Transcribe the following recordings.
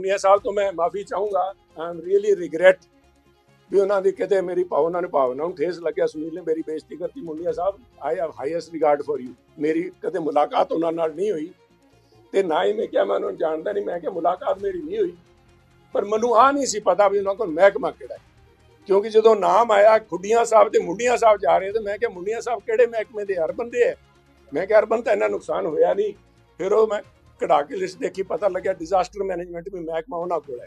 ਮੁੰਨੀਆ ਸਾਹਿਬ ਤੋਂ ਮੈਂ ਮਾਫੀ ਚਾਹੂੰਗਾ। ਆਈ ਐਮ ਰੀਅਲੀ ਰਿਗਰੈਟ ਵੀ ਉਹਨਾਂ ਦੀ ਕਿਤੇ ਮੇਰੀ ਭਾਵਨਾ ਨੂੰ ਭਾਵਨਾ ਨੂੰ ਠੇਸ ਲੱਗਿਆ। ਸੁਨੀਲ ਨੇ ਮੇਰੀ ਬੇਇੱਜ਼ਤੀ ਕਰਤੀ। ਮੁੰਨੀਆ sahib I have highest regard for you ਮੇਰੀ ਕਦੇ ਮੁਲਾਕਾਤ ਉਹਨਾਂ ਨਾਲ ਨਹੀਂ ਹੋਈ। ਤੇ ਨਾ ਹੀ ਮੈਂ ਕਿਹਾ, ਮੈਂ ਉਹਨਾਂ ਨੂੰ ਜਾਣਦਾ ਨਹੀਂ। ਮੈਂ ਕਿਹਾ, ਮੁਲਾਕਾਤ ਮੇਰੀ ਨਹੀਂ ਹੋਈ। ਪਰ ਮੈਨੂੰ ਆ ਨਹੀਂ ਸੀ ਪਤਾ ਵੀ ਉਹਨਾਂ ਕੋਲ ਮਹਿਕਮਾ ਕਿਹੜਾ ਹੈ। ਕਿਉਂਕਿ ਜਦੋਂ ਨਾਮ ਆਇਆ, ਖੁੱਡੀਆਂ ਸਾਹਿਬ ਤੇ ਮੁੰਡੀਆਂ ਸਾਹਿਬ ਜਾ ਰਹੇ ਤੇ ਮੈਂ ਕਿਹਾ ਮੁੰਡੀਆਂ ਸਾਹਿਬ ਕਿਹੜੇ ਮਹਿਕਮੇ ਦੇ ਅਰਬਨ ਦੇ ਹੈ? ਮੈਂ ਕਿਹਾ ਅਰਬਨ ਤਾਂ ਇੰਨਾ ਨੁਕਸਾਨ ਹੋਇਆ ਨਹੀਂ। ਫਿਰ ਉਹ ਮੈਂ ਕਢਾ ਕੇ ਲਿਸਟ ਦੇਖੀ ਪਤਾ ਲੱਗਿਆ ਡਿਜ਼ਾਸਟਰ ਮੈਨੇਜਮੈਂਟ ਵੀ ਮਹਿਕਮਾ ਉਹਨਾਂ ਕੋਲ ਹੈ।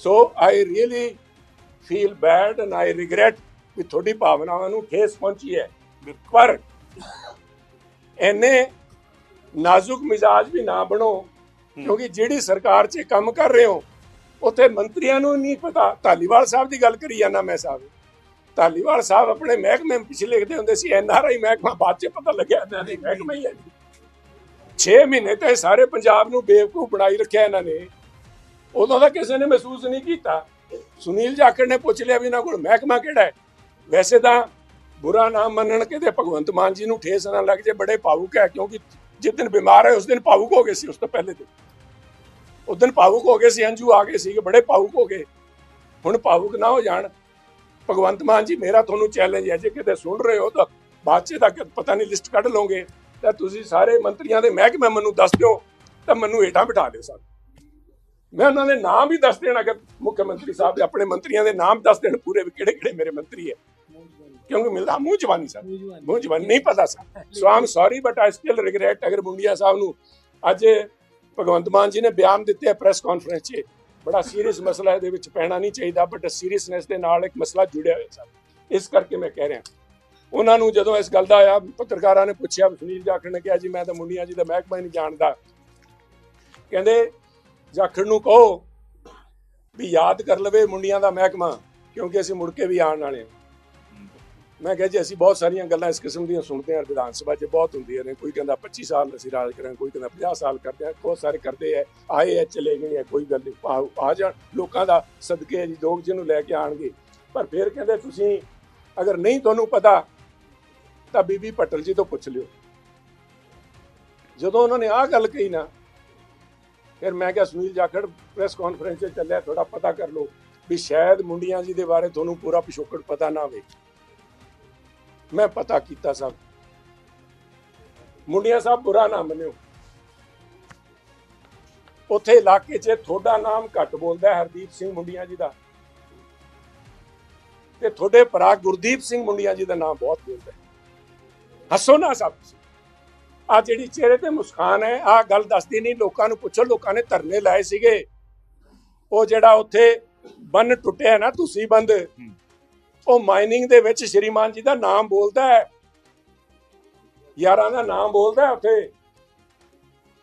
So I really feel bad and I regret ਕਿ ਤੁਹਾਡੀ ਭਾਵਨਾਵਾਂ ਨੂੰ ਠੇਸ ਪਹੁੰਚੀ ਹੈ। ਪਰ ਐਨੇ ਨਾਜ਼ੁਕ ਮਿਜ਼ਾਜ ਵੀ ਨਾ ਬਣੋ ਕਿਉਂਕਿ ਜਿਹੜੀ ਸਰਕਾਰ 'ਚ ਕੰਮ ਕਰ ਰਹੇ ਹੋ ਉੱਥੇ ਮੰਤਰੀਆਂ ਨੂੰ ਨਹੀਂ ਪਤਾ। ਧਾਲੀਵਾਲ ਸਾਹਿਬ ਦੀ ਗੱਲ ਕਰੀ ਜਾਂਦਾ ਮੈਂ ਸਾਹਿਬ। ਧਾਲੀਵਾਲ ਸਾਹਿਬ ਆਪਣੇ ਮਹਿਕਮੇ ਪਿਛਲੇ ਲਿਖਦੇ ਹੁੰਦੇ ਸੀ ਐਨਆਰਆਈ ਮਹਿਕਮਾ ਬਾਅਦ 'ਚ ਪਤਾ ਲੱਗਿਆ ਇਹਨਾਂ ਦੇ ਮਹਿਕਮਾ ਹੀ ਹੈ। 6 ਮਹੀਨੇ ਤੇ ਸਾਰੇ ਪੰਜਾਬ ਨੂੰ ਬੇਵਕੂਫ ਬਣਾਈ ਰੱਖਿਆ ਇਹਨਾਂ ਨੇ। ਉਦੋਂ ਤਾਂ ਕਿਸੇ ਨੇ ਮਹਿਸੂਸ ਨਹੀਂ ਕੀਤਾ। ਸੁਨੀਲ ਜਾਖੜ ਨੇ ਪੁੱਛ ਲਿਆ ਵੀ ਇਹਨਾਂ ਕੋਲ ਮਹਿਕਮਾ ਕਿਹੜਾ ਹੈ? ਵੈਸੇ ਤਾਂ ਬੁਰਾ ਨਾਮ ਮੰਨਣ ਕਿਤੇ ਭਗਵੰਤ ਮਾਨ ਜੀ ਨੂੰ ਠੇਸ ਨਾ ਲੱਗ ਜੇ, ਬੜੇ ਭਾਵੁਕ ਹੈ, ਕਿਉਂਕਿ ਜਿਸ ਦਿਨ ਬਿਮਾਰ ਹੈ ਉਸ ਦਿਨ ਭਾਵੁਕ ਹੋ ਗਏ ਸੀ ਉਸ ਤੋਂ ਪਹਿਲੇ ਦਿਨ। ਉਸ ਦਿਨ ਭਾਵੁਕ ਹੋ ਗਏ ਸੀ, ਅੰਜੂ ਆ ਗਏ ਸੀ ਬੜੇ ਭਾਵੁਕ ਹੋ ਗਏ। ਹੁਣ ਭਾਵੁਕ ਨਾ ਹੋ ਜਾਣ। ਭਗਵੰਤ ਮਾਨ ਜੀ, ਮੇਰਾ ਤੁਹਾਨੂੰ ਚੈਲੰਜ ਹੈ, ਜੇ ਕਿਤੇ ਸੁਣ ਰਹੇ ਹੋ ਤਾਂ ਬਾਅਦ ਚ ਤੱਕ ਪਤਾ ਨਹੀਂ ਲਿਸਟ ਕੱਢ ਲਓਗੇ। ਤਾਂ ਤੁਸੀਂ ਸਾਰੇ ਮੰਤਰੀਆਂ ਦੇ ਮਹਿਕਮੇ ਮੈਨੂੰ ਦੱਸ ਦਿਓ, ਤਾਂ ਮੈਨੂੰ ਹੇਠਾਂ ਬਿਠਾ ਦਿਓ ਸਰ। ਮੈਂ ਉਹਨਾਂ ਦੇ ਨਾਮ ਵੀ ਦੱਸ ਦੇਣਾ ਕਿ ਮੁੱਖ ਮੰਤਰੀ ਸਾਹਿਬ ਦੇ ਆਪਣੇ ਮੰਤਰੀਆਂ ਦੇ ਨਾਮ ਦੱਸ ਦੇਣ ਪੂਰੇ ਵੀ ਕਿਹੜੇ ਕਿਹੜੇ ਮੇਰੇ ਮੰਤਰੀ ਹੈ। ਕਿਉਂਕਿ ਮਿਲਦਾ ਮੂੰਹ ਜ਼ਬਾਨੀ ਸਰ। ਮੂੰਹ ਜ਼ਬਾਨੀ ਨਹੀਂ ਪਤਾ sir. So am sorry but I still regret ਅਗਰ ਮੁੰਡੀਆ ਸਾਹਿਬ ਨੂੰ ਅੱਜ ਭਗਵੰਤ ਮਾਨ ਜੀ ਨੇ ਬਿਆਨ ਦਿੱਤੇ ਹੈ ਪ੍ਰੈਸ ਕਾਨਫਰੰਸ 'ਚ। ਬੜਾ ਸੀਰੀਅਸ ਮਸਲਾ ਇਹਦੇ ਵਿੱਚ ਪੈਣਾ ਨਹੀਂ ਚਾਹੀਦਾ ਬਟ ਸੀਰੀਅਸਨੈਸ ਦੇ ਨਾਲ ਇੱਕ ਮਸਲਾ ਜੁੜਿਆ ਹੋਇਆ ਸਰ। ਇਸ ਕਰਕੇ ਮੈਂ ਕਹਿ ਰਿਹਾ। ਉਹਨਾਂ ਨੂੰ ਜਦੋਂ ਇਸ ਗੱਲ ਦਾ ਆਇਆ, ਪੱਤਰਕਾਰਾਂ ਨੇ ਪੁੱਛਿਆ, ਸੁਨੀਲ ਜਾਖੜ ਨੇ ਕਿਹਾ, ਜੀ, ਮੈਂ ਤਾਂ ਮੁੰਡੀਆਂ ਜੀ ਦਾ ਮਹਿਕਮਾ ਹੀ ਨਹੀਂ ਜਾਣਦਾ। ਕਹਿੰਦੇ, ਜਾਖੜ ਨੂੰ ਕਹੋ ਵੀ ਯਾਦ ਕਰ ਲਵੇ ਮੁੰਡੀਆਂ ਦਾ ਮਹਿਕਮਾ, ਕਿਉਂਕਿ ਅਸੀਂ ਮੁੜ ਕੇ ਵੀ ਆਉਣ ਵਾਲੇ ਹਾਂ। ਮੈਂ ਕਿਹਾ, ਜੀ, ਅਸੀਂ ਬਹੁਤ ਸਾਰੀਆਂ ਗੱਲਾਂ ਇਸ ਕਿਸਮ ਦੀਆਂ ਸੁਣਦੇ ਹਾਂ, ਵਿਧਾਨ ਸਭਾ 'ਚ ਬਹੁਤ ਹੁੰਦੀਆਂ ਨੇ। ਕੋਈ ਕਹਿੰਦਾ 25 ਸਾਲ ਅਸੀਂ ਰਾਜ ਕਰਾਂ ਕੋਈ ਕਹਿੰਦਾ 50 ਸਾਲ ਕਰਦੇ ਆ, ਬਹੁਤ ਸਾਰੇ ਕਰਦੇ ਆ, ਆਏ ਆ, ਚਲੇ ਗਏ ਆ, ਕੋਈ ਗੱਲ ਨਹੀਂ, ਆ- ਆ ਜਾਣ, ਲੋਕਾਂ ਦਾ ਸਦਕੇ ਜੀ, ਲੋਕ ਜਿਹਨੂੰ ਲੈ ਕੇ ਆਣਗੇ ਪਰ ਫਿਰ ਕਹਿੰਦੇ, ਤੁਸੀਂ ਅਗਰ ਨਹੀਂ ਤੁਹਾਨੂੰ ਪਤਾ ਤਾਂ ਬੀਬੀ ਪਟਲ ਜੀ ਤੋਂ ਪੁੱਛ ਲਿਓ। ਜਦੋਂ ਉਹਨਾਂ ਨੇ ਆਹ ਗੱਲ ਕਹੀ ਨਾ, ਫਿਰ ਮੈਂ ਕਿਹਾ, ਸੁਨੀਲ ਜਾਖੜ ਪ੍ਰੈਸ ਕਾਨਫਰੰਸ 'ਚ ਚੱਲਿਆ ਥੋੜਾ ਪਤਾ ਕਰ ਲਓ ਵੀ ਸ਼ਾਇਦ ਮੁੰਡੀਆਂ ਜੀ ਦੇ ਬਾਰੇ ਤੁਹਾਨੂੰ ਪੂਰਾ ਪਿਛੋਕੜ ਪਤਾ ਨਾ ਹੋਵੇ। ਮੈਂ ਪਤਾ ਕੀਤਾ ਸਭ। ਮੁੰਡੀਆਂ ਸਾਹਿਬ ਬੁਰਾ ਨਾ ਮੰਨਿਓ। ਉੱਥੇ ਇਲਾਕੇ 'ਚ ਤੁਹਾਡਾ ਨਾਮ ਘੱਟ ਬੋਲਦਾ ਹਰਦੀਪ ਸਿੰਘ ਮੁੰਡੀਆਂ ਜੀ ਦਾ। ਤੇ ਤੁਹਾਡੇ ਭਰਾ ਗੁਰਦੀਪ ਸਿੰਘ ਮੁੰਡੀਆਂ ਜੀ ਦਾ ਨਾਮ ਬਹੁਤ ਬੋਲਦਾ ਹੱਸੋ ਨਾ ਸਭ ਆ ਜਿਹੜੀ ਚਿਹਰੇ ਤੇ ਮੁਸਕਾਨ ਹੈ, ਆ ਗੱਲ ਦੱਸਦੀ ਨਹੀਂ, ਲੋਕਾਂ ਨੂੰ ਪੁੱਛੋ, ਲੋਕਾਂ ਨੇ ਧਰਨੇ ਲਾਏ ਸੀਗੇ। ਉਹ ਜਿਹੜਾ ਉੱਥੇ ਬੰਨ ਟੁੱਟਿਆ ਨਾ ਤੁਸੀਂ ਬੰਦ, ਉਹ ਮਾਈਨਿੰਗ ਦੇ ਵਿੱਚ ਸ਼੍ਰੀਮਾਨ ਜੀ ਦਾ ਨਾਮ ਬੋਲਦਾ ਹੈ। ਯਾਰਾਂ ਦਾ ਨਾਮ ਬੋਲਦਾ ਹੈ ਉੱਥੇ।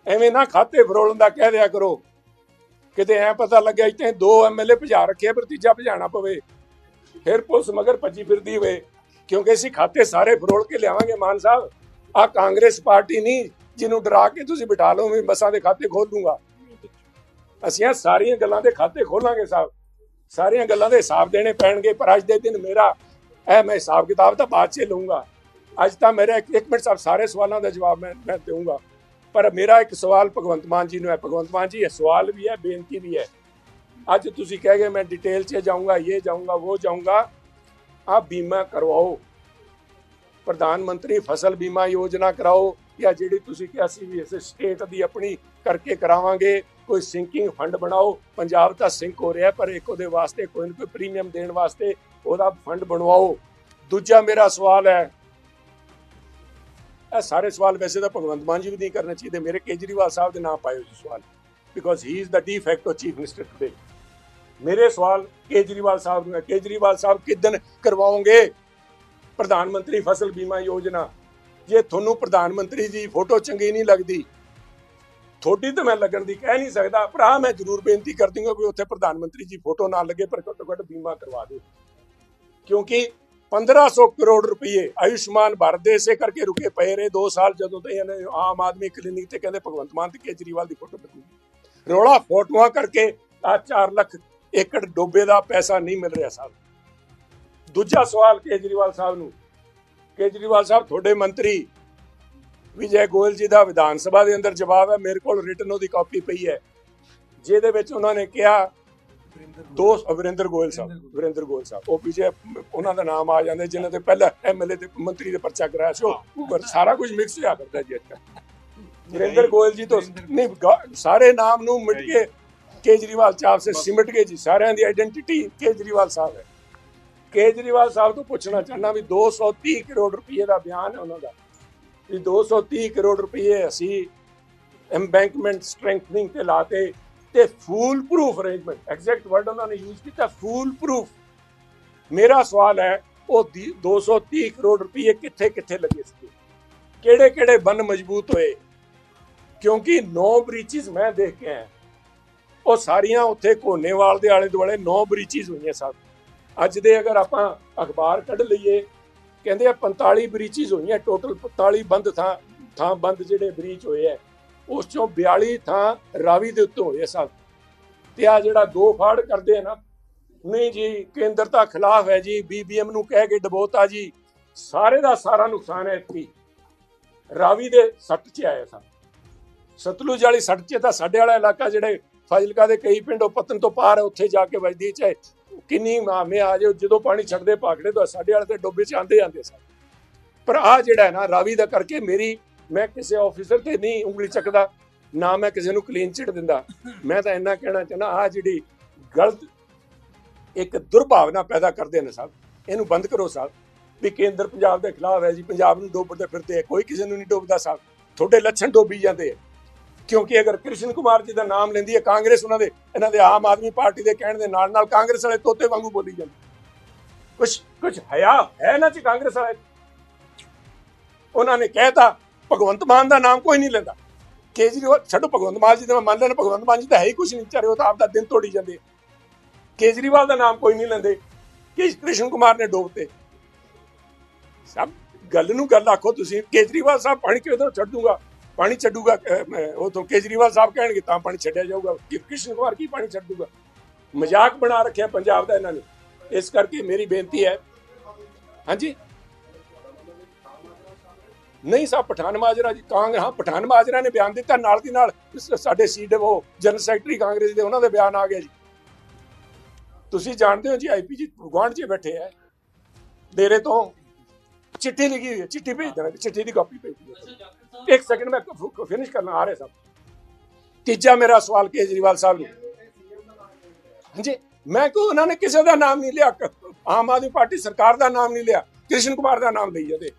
ਐਵੇਂ ਨਾ ਖਾਤੇ ਫਰੋਲਣ ਦਾ ਕਹਿ ਦਿਆ ਕਰੋ। ਕਿਤੇ ਐ ਪਤਾ ਲੱਗਿਆ ਇੱਥੇ ਦੋ ਐਮਐਲਏ ਭਜਾ ਰੱਖੇ ਪਰ ਤੀਜਾ ਭਜਾਣਾ ਪਵੇ। ਫਿਰ ਪੁਲਿਸ ਮਗਰ ਭੱਜੀ ਫਿਰਦੀ ਹੋਵੇ। ਕਿਉਂਕਿ ਅਸੀਂ ਖਾਤੇ ਸਾਰੇ ਫਰੋਲ ਕੇ ਲਿਆਵਾਂਗੇ ਮਾਨ ਸਾਹਿਬ। ਆ ਕਾਂਗਰਸ ਪਾਰਟੀ ਨਹੀਂ, ਜਿਹਨੂੰ ਡਰਾ ਕੇ ਤੁਸੀਂ ਬਿਠਾ ਲਓ, ਮੈਂ ਬੱਸਾਂ ਦੇ ਖਾਤੇ ਖੋਲ ਦੂੰਗਾ ਅਸੀਂ ਇਹ ਸਾਰੀਆਂ ਗੱਲਾਂ ਦੇ ਖਾਤੇ ਖੋਲਾਂਗੇ ਸਾਹਿਬ। ਸਾਰੀਆਂ ਗੱਲਾਂ ਦੇ ਹਿਸਾਬ ਦੇਣੇ ਪੈਣਗੇ, ਪਰ ਅੱਜ ਦੇ ਦਿਨ ਮੇਰਾ, ਇਹ ਮੈਂ ਹਿਸਾਬ ਕਿਤਾਬ ਤਾਂ ਬਾਅਦ 'ਚ ਲਊਂਗਾ। ਅੱਜ ਤਾਂ ਮੇਰਾ ਇੱਕ ਮਿੰਟ ਸਾਹਿਬ, ਸਾਰੇ ਸਵਾਲਾਂ ਦਾ ਜਵਾਬ ਮੈਂ ਮੈਂ ਦੇਵਾਂਗਾ ਪਰ ਮੇਰਾ ਇੱਕ ਸਵਾਲ ਭਗਵੰਤ ਮਾਨ ਜੀ ਨੂੰ ਹੈ। ਭਗਵੰਤ ਮਾਨ ਜੀ, ਇਹ ਸਵਾਲ ਵੀ ਹੈ, ਬੇਨਤੀ ਵੀ ਹੈ। ਅੱਜ ਤੁਸੀਂ ਕਹਿ ਗਏ ਮੈਂ ਡਿਟੇਲ 'ਚ ਜਾਊਂਗਾ, ਇਹ ਜਾਊਂਗਾ, ਉਹ ਜਾਊਂਗਾ। ਆਪ ਬੀਮਾ ਕਰਵਾਓ। ਪ੍ਰਧਾਨ ਮੰਤਰੀ ਫਸਲ ਬੀਮਾ ਯੋਜਨਾ ਕਰਾਓ ਜਾਂ ਜਿਹੜੀ ਤੁਸੀਂ ਕਿਹਾ ਸੀ ਵੀ ਇਸ ਸਟੇਟ ਦੀ ਆਪਣੀ ਕਰਕੇ ਕਰਾਵਾਂਗੇ, ਕੋਈ ਸਿੰਕਿੰਗ ਫੰਡ ਬਣਾਓ। ਪੰਜਾਬ ਤਾਂ ਸਿੰਕ ਹੋ ਰਿਹਾ, ਪਰ ਇੱਕ ਉਹਦੇ ਵਾਸਤੇ ਕੋਈ ਨਾ ਕੋਈ ਪ੍ਰੀਮੀਅਮ ਦੇਣ ਵਾਸਤੇ ਉਹਦਾ ਫੰਡ ਬਣਵਾਓ। ਦੂਜਾ ਮੇਰਾ ਸਵਾਲ ਹੈ, ਇਹ ਸਾਰੇ ਸਵਾਲ ਵੈਸੇ ਤਾਂ ਭਗਵੰਤ ਮਾਨ ਜੀ ਵੀ ਨਹੀਂ ਕਰਨੇ ਚਾਹੀਦੇ। ਮੇਰੇ ਕੇਜਰੀਵਾਲ ਸਾਹਿਬ ਦੇ ਨਾਂ ਪਾਇਓ ਜੀ ਸਵਾਲ because he is the de facto chief minister today ਮੇਰੇ ਸਵਾਲ ਕੇਜਰੀਵਾਲ ਸਾਹਿਬ ਨੂੰ ਹੈ। ਕੇਜਰੀਵਾਲ ਸਾਹਿਬ ਕਿਦਨ ਕਰਵਾਓਗੇ? ਪ੍ਰਧਾਨ ਮੰਤਰੀ ਫਸਲ ਬੀਮਾ ਯੋਜਨਾ। ਜੇ ਤੁਹਾਨੂੰ ਪ੍ਰਧਾਨ ਮੰਤਰੀ ਦੀ ਫੋਟੋ ਚੰਗੀ ਨਹੀਂ ਲੱਗਦੀ ਥੋੜੀ ਤਾਂ ਮੈਂ ਲੱਗਣ ਦੀ ਕਹਿ ਨਹੀਂ ਸਕਦਾ। ਭਰਾ, ਮੈਂ ਜ਼ਰੂਰ ਬੇਨਤੀ ਕਰਦੀ ਹਾਂ ਕਿ ਉੱਥੇ ਪ੍ਰਧਾਨ ਮੰਤਰੀ ਜੀ ਫੋਟੋ ਨਾ ਲੱਗੇ, ਪਰ ਘੱਟੋ ਘੱਟ ਬੀਮਾ ਕਰਵਾ ਦਿਓ। ਕਿਉਂਕਿ 1500 ਕਰੋੜ ਰੁਪਏ ਆਯੁਸ਼ਮਾਨ ਭਾਰਤ ਦੇ ਇਸੇ ਕਰਕੇ ਰੁਕੇ ਪਏ ਰਹੇ 2 ਸਾਲ ਜਦੋਂ ਤੋਂ ਇਹਨੇ ਆਮ ਆਦਮੀ ਕਲੀਨਿਕ ਤੇ ਕਹਿੰਦੇ ਭਗਵੰਤ ਮਾਨ ਤੇ ਕੇਜਰੀਵਾਲ ਦੀ ਫੋਟੋ ਲੱਗੂਗੀ ਰੋਲਾ ਫੋਟੋਆਂ ਕਰਕੇ ਆ 4 ਲੱਖ ਏਕੜ ਡੋਬੇ ਦਾ ਪੈਸਾ ਨਹੀਂ ਮਿਲ ਰਿਹਾ ਸਾਹਿਬ। ਦੂਜਾ ਸਵਾਲ ਕੇਜਰੀਵਾਲ ਸਾਹਿਬ ਨੂੰ। ਕੇਜਰੀਵਾਲ ਸਾਹਿਬ ਤੁਹਾਡੇ ਮੰਤਰੀ ਵਿਜੇ ਗੋਇਲ ਜੀ ਦਾ ਵਿਧਾਨ ਸਭਾ ਦੇ ਅੰਦਰ ਜਵਾਬ ਹੈ ਮੇਰੇ ਕੋਲ ਰਿਟਨ ਉਹਦੀ ਕਾਪੀ ਪਈ ਹੈ। ਜਿਹਦੇ ਵਿੱਚ ਉਹਨਾਂ ਨੇ ਕਿਹਾ ਦੋ ਵਰਿੰਦਰ ਗੋਇਲ ਸਾਹਿਬ ਵਰਿੰਦਰ ਗੋਇਲ। ਸਾਹਿਬ ਉਹ ਪਿਛੇ ਉਹਨਾਂ ਦਾ ਨਾਮ ਆ ਜਾਂਦਾ ਜਿਨ੍ਹਾਂ ਤੇ ਪਹਿਲਾਂ ਐਮਐਲਏ ਤੇ ਮੰਤਰੀ ਦੇ ਪਰਚਾ ਕਰਾਇਆ ਸੀ ਉਹ ਸਾਰਾ ਕੁਝ ਮਿਕਸ ਹੋਇਆ ਕਰਦਾ ਜੀ ਅੱਜ ਵਰਿੰਦਰ ਗੋਇਲ ਜੀ ਤੋਂ ਨਹੀਂ ਸਾਰੇ ਨਾਮ ਨੂੰ ਮਿਟ ਕੇ ਕੇਜਰੀਵਾਲ ਸਾਹਿਬ ਸੇ ਸਿਮਟ ਕੇ ਜੀ ਸਾਰਿਆਂ ਦੀ ਆਇਡੈਂਟੀਟੀ ਕੇਜਰੀਵਾਲ ਸਾਹਿਬ ਹੈ। ਕੇਜਰੀਵਾਲ ਸਾਹਿਬ ਤੋਂ ਪੁੱਛਣਾ ਚਾਹੁੰਦਾ ਵੀ 230 ਕਰੋੜ ਰੁਪਏ ਦਾ ਬਿਆਨ ਹੈ ਉਹਨਾਂ ਦਾ। ਵੀ 230 ਕਰੋੜ ਰੁਪਏ ਅਸੀਂ ਐਮਬੈਂਕਮੈਂਟ ਸਟਰੈਂਥਨਿੰਗ ਤੇ ਲਾਤੇ ਤੇ foolproof arrangement exact word ਉਹਨਾਂ ਨੇ ਯੂਜ਼ ਕੀਤਾ ਫੂਲ ਪ੍ਰੂਫ ਮੇਰਾ ਸਵਾਲ ਹੈ ਉਹ ਦੀ- 230 ਕਰੋੜ ਰੁਪਏ ਕਿੱਥੇ ਕਿੱਥੇ ਲੱਗੇ ਸੀ ਕਿਹੜੇ ਕਿਹੜੇ ਬੰਨ ਮਜ਼ਬੂਤ ਹੋਏ? ਕਿਉਂਕਿ 9 ਬ੍ਰੀਚਿਸ ਮੈਂ ਦੇਖ ਕੇ ਆਇਆ। ਉਹ ਸਾਰੀਆਂ ਉੱਥੇ ਕੋਨੇਵਾਲ ਦੇ ਆਲੇ ਦੁਆਲੇ 9 ਬ੍ਰੀਚਿਸ ਹੋਈਆਂ ਸਭ ਅੱਜ ਦੇ ਅਗਰ ਆਪਾਂ ਅਖਬਾਰ ਕੱਢ ਲਈਏ, ਕਹਿੰਦੇ ਆ 45 ਬ੍ਰੀਚਿਸ ਹੋਈਆਂ ਟੋਟਲ 45 ਬੰਦ ਥਾਂ ਥਾਂ ਬੰਦ ਜਿਹੜੇ ਬਰੀਚ ਹੋਏ ਆ, ਉਸ ਚੋਂ 42 ਥਾਂ ਰਾਵੀ ਦੇ ਉੱਤੇ ਹੋਏ ਆ ਸਭ ਤੇ ਆ ਜਿਹੜਾ ਦੋ ਫਾੜ ਕਰਦੇ ਆ ਨਾ, ਨਹੀਂ ਜੀ ਕੇਂਦਰਤਾ ਖਿਲਾਫ ਹੈ ਜੀ, ਬੀਬੀਐਮ ਨੂੰ ਕਹਿ ਕੇ ਡਬੋਤਾ ਜੀ, ਸਾਰੇ ਦਾ ਸਾਰਾ ਨੁਕਸਾਨ ਹੈ ਇੱਥੇ ਰਾਵੀ ਦੇ ਸੱਟ ਚ ਆਇਆ ਸਭ ਸਤਲੁਜ ਵਾਲੀ ਸੱਟ 'ਚ ਤਾਂ ਸਾਡੇ ਵਾਲਾ ਇਲਾਕਾ ਜਿਹੜੇ ਫਾਜ਼ਿਲਕਾ ਦੇ ਕਈ ਪਿੰਡ ਉਹ ਪਤਨ ਤੋਂ ਪਾਰ ਹੈ, ਉੱਥੇ ਜਾ ਕੇ ਵੱਜਦੀ ਚਾਹੇ ਕਿੰਨੀ ਮਾਮੇ ਆ ਜਾਓ ਜਦੋਂ ਪਾਣੀ ਛੱਡਦੇ ਪਾਖੜੇ ਤੋਂ ਸਾਡੇ ਵਾਲੇ ਤੇ ਡੋਬੇ ਚ ਆਂਦੇ ਆਂਦੇ ਸਨ। ਪਰ ਆ ਜਿਹੜਾ ਹੈ ਨਾ ਰਾਵੀ ਦਾ ਕਰਕੇ ਮੇਰੀ ਮੈਂ ਕਿਸੇ ਆਫੀਸਰ ਤੇ ਨਹੀਂ ਉਂਗਲੀ ਚੱਕਦਾ ਨਾ ਮੈਂ ਕਿਸੇ ਨੂੰ ਕਲੀਨ ਚਿਟ ਦਿੰਦਾ। ਮੈਂ ਤਾਂ ਇੰਨਾ ਕਹਿਣਾ ਚਾਹੁੰਦਾ ਆ ਜਿਹੜੀ ਗਲਤ ਇੱਕ ਦੁਰਭਾਵਨਾ ਪੈਦਾ ਕਰਦੇ ਨੇ ਸਾਹਿਬ ਇਹਨੂੰ ਬੰਦ ਕਰੋ ਸਾਹਿਬ ਵੀ ਕੇਂਦਰ ਪੰਜਾਬ ਦੇ ਖਿਲਾਫ ਹੈ ਜੀ ਪੰਜਾਬ ਨੂੰ ਡੋਬਦੇ ਫਿਰਦੇ ਆ ਕੋਈ ਕਿਸੇ ਨੂੰ ਨਹੀਂ ਡੋਬਦਾ ਸਾਹਿਬ ਤੁਹਾਡੇ ਲੱਛਣ ਡੋਬੀ ਜਾਂਦੇ ਆ। ਕਿਉਂਕਿ ਅਗਰ ਕ੍ਰਿਸ਼ਨ ਕੁਮਾਰ ਜੀ ਦਾ ਨਾਮ ਲੈਂਦੀ ਹੈ ਕਾਂਗਰਸ, ਉਹਨਾਂ ਦੇ, ਇਹਨਾਂ ਦੇ ਆਮ ਆਦਮੀ ਪਾਰਟੀ ਦੇ ਕਹਿਣ ਦੇ ਨਾਲ ਨਾਲ ਕਾਂਗਰਸ ਵਾਲੇ ਤੋਤੇ ਵਾਂਗੂ ਬੋਲੀ ਜਾਂਦੇ। ਕੁਛ ਕੁਛ ਹਯਾ ਹੈ ਨਾ ਚ ਕਾਂਗਰਸ ਵਾਲੇ? ਉਹਨਾਂ ਨੇ ਕਹਿਤਾ ਭਗਵੰਤ ਮਾਨ ਦਾ ਨਾਮ ਕੋਈ ਨਹੀਂ ਲੈਂਦਾ। ਕੇਜਰੀਵਾਲ, ਛੱਡੋ ਭਗਵੰਤ ਮਾਨ ਜੀ ਦਾ ਮੈਂ ਮੰਨ ਲੈਣਾ, ਭਗਵੰਤ ਮਾਨ ਜੀ ਤਾਂ ਹੈ ਹੀ ਕੁਛ ਨਹੀਂ ਚਾਰੇ ਉਹ ਤਾਂ ਆਪਦਾ ਦਿਨ ਤੋੜੀ ਜਾਂਦੇ ਕੇਜਰੀਵਾਲ ਦਾ ਨਾਮ ਕੋਈ ਨਹੀਂ ਲੈਂਦੇ। ਕਿ ਕ੍ਰਿਸ਼ਨ ਕੁਮਾਰ ਨੇ ਡੋਬਤੇ? ਸਭ ਗੱਲ ਨੂੰ ਗੱਲ ਆਖੋ ਤੁਸੀਂ। ਕੇਜਰੀਵਾਲ ਸਾਹਿਬ ਪਾਣੀ ਕਿਉਂ ਤੋਂ ਛੱਡ ਦੂੰਗਾ ਪਾਣੀ ਛੱਡੂਗਾ ਅਹ, ਉਹ ਤੋਂ ਕੇਜਰੀਵਾਲ ਸਾਹਿਬ ਕਹਿਣਗੇ ਤਾਂ ਪਾਣੀ ਛੱਡਿਆ ਜਾਊਗਾ। ਕਿ ਕ੍ਰਿਸ਼ਨ ਕੁਮਾਰ ਕੀ ਪਾਣੀ ਛੱਡ ਦੂਗਾ ਮਜ਼ਾਕ ਬਣਾ ਰੱਖਿਆ ਪੰਜਾਬ ਦਾ ਇਹਨਾਂ ਨੇ। ਇਸ ਕਰਕੇ ਮੇਰੀ ਬੇਨਤੀ ਹੈ। ਹਾਂਜੀ? ਨਹੀਂ ਸਾਹਿਬ ਪਠਾਨ ਮਾਜਰਾ ਜੀ ਕਾਂਗਰਸ ਹਾਂ ਪਠਾਨ ਮਾਜਰਾ ਨੇ ਬਿਆਨ ਦਿੱਤਾ। ਨਾਲ ਦੀ ਨਾਲ ਸ- ਸਾਡੇ ਸੀਡ ਉਹ ਜਨਰਲ ਸੈਕਟਰੀ ਕਾਂਗਰਸ ਦੇ ਉਹਨਾਂ ਦੇ ਬਿਆਨ ਆ ਗਿਆ ਜੀ। ਤੁਸੀਂ ਜਾਣਦੇ ਹੋ ਜੀ ਆਈਪੀ ਜੀ ਗੁਆਂਢ 'ਚ ਬੈਠੇ ਹੈ ਡੇਰੇ ਤੋਂ ਚਿੱਠੀ ਲਿਖੀ ਹੋਈ ਹੈ ਚਿੱਠੀ ਭੇਜ ਦੇਣਾ ਚਿੱਠੀ ਦੀ ਕਾਪੀ ਭੇਜ ਦਿਓ। ਇੱਕ ਸੈਕਿੰਡ ਮੈਂ ਫਿਨਿਸ਼ ਕਰਨਾ, ਆ ਰਿਹਾ ਸਾਹਿਬ ਤੀਜਾ ਮੇਰਾ ਸਵਾਲ ਕੇਜਰੀਵਾਲ ਸਾਹਿਬ ਨੂੰ। ਹਾਂਜੀ, ਮੈਂ ਕੋ ਉਹਨਾਂ ਨੇ ਕਿਸੇ ਦਾ ਨਾਮ ਨਹੀਂ ਲਿਆ। ਆਮ ਆਦਮੀ ਪਾਰਟੀ ਸਰਕਾਰ ਦਾ ਨਾਮ ਨਹੀਂ ਲਿਆ। ਕ੍ਰਿਸ਼ਨ ਕੁਮਾਰ ਦਾ ਨਾਮ ਲਈ ਜਾਂਦੇ